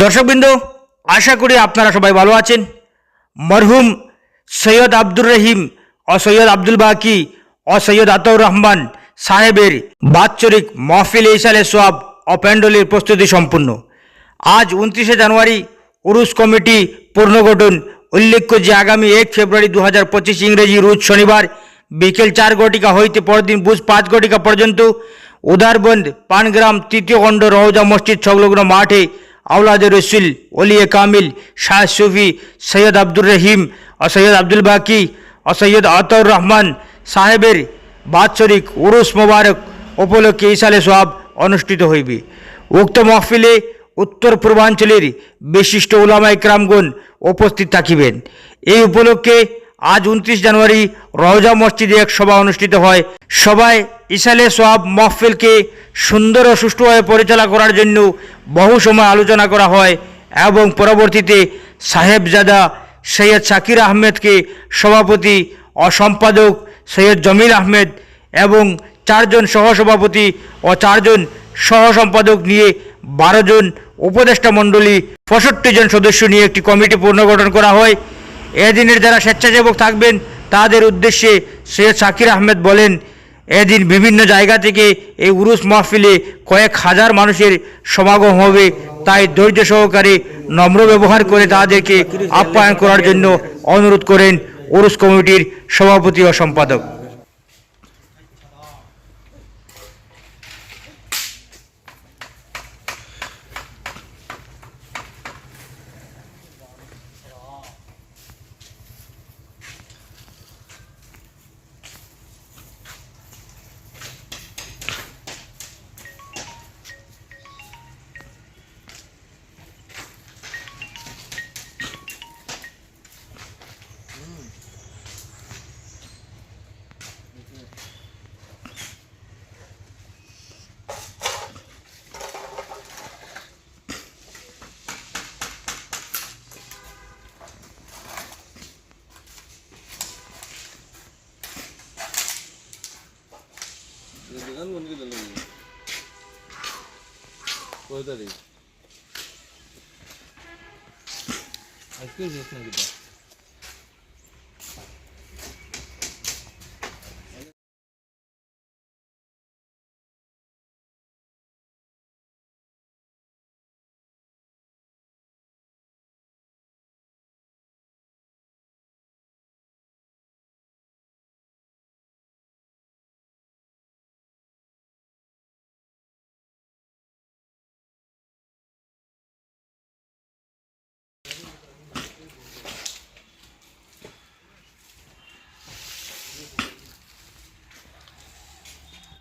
দর্শকবৃন্দ, আশা করি আপনারা সবাই ভালো আছেন। মরহুম সৈয়দ আব্দুর রহিম ও সৈয়দ আব্দুল বাকি ও সৈয়দ আতাউর রহমান সাহেবের বাৎসরিক মহফিল ইসালে সোয়াব ও প্যান্ডলের প্রস্তুতি সম্পূর্ণ। আজ উনত্রিশে জানুয়ারি উরুস কমিটি পুনর্গঠন। উল্লেখ্য যে আগামী এক ফেব্রুয়ারি দু হাজার পঁচিশ ইংরেজি রোজ শনিবার বিকেল চার ঘটিকা হইতে পরদিন বুধ পাঁচ ঘটিকা পর্যন্ত উদারবন্দ পানগ্রাম তৃতীয় খণ্ড রওজা মসজিদ সংলগ্ন মাঠে আউলাদ রসুল ওলিয়ে কামিল, শাহ সুফি সৈয়দ আব্দুর রহিম ও সৈয়দ আব্দুল বাকি ও সৈয়দ আতর রহমান সাহেবের বাৎসরিক উরুস মোবারক উপলক্ষে ইসালে সোয়াব অনুষ্ঠিত হইবে। উক্ত মহফিলে উত্তর পূর্বাঞ্চলের বিশিষ্ট উলামা ইকরামগণ উপস্থিত থাকিবেন। এই উপলক্ষে আজ উনত্রিশ জানুয়ারি রওজা মসজিদে এক সভা অনুষ্ঠিত হয়। সভায় ইসালে সোয়াব মহফিলকে সুন্দর ও সুষ্ঠুভাবে পরিচালনা করার জন্য বহু সময় আলোচনা করা হয় এবং পরবর্তীতে সাহেবজাদা সৈয়দ শাকির আহমেদকে সভাপতি ও সম্পাদক সৈয়দ জমিল আহমেদ এবং চারজন সহসভাপতি ও চারজন সহ সম্পাদক নিয়ে বারো জন উপদেষ্টা মণ্ডলী, পঁয়ষট্টি জন সদস্য নিয়ে একটি কমিটি পুনর্গঠন করা হয়। এদিনের যারা স্বেচ্ছাসেবক থাকবেন, তাদের উদ্দেশ্যে সৈয়দ শাকির আহমেদ বলেন, এদিন বিভিন্ন জায়গা থেকে এই উরুস মাহফিলে কয়েক হাজার মানুষের সমাগম হবে। তাই ধৈর্য সহকারে নম্র ব্যবহার করে তাদেরকে আপ্যায়ন করার জন্য অনুরোধ করেন উরুস কমিটির সভাপতি ও সম্পাদক। ನಾನು ಒಂದಿಲ್ಲ పోతుంది ఐస్ క్రీమ్ చేసినా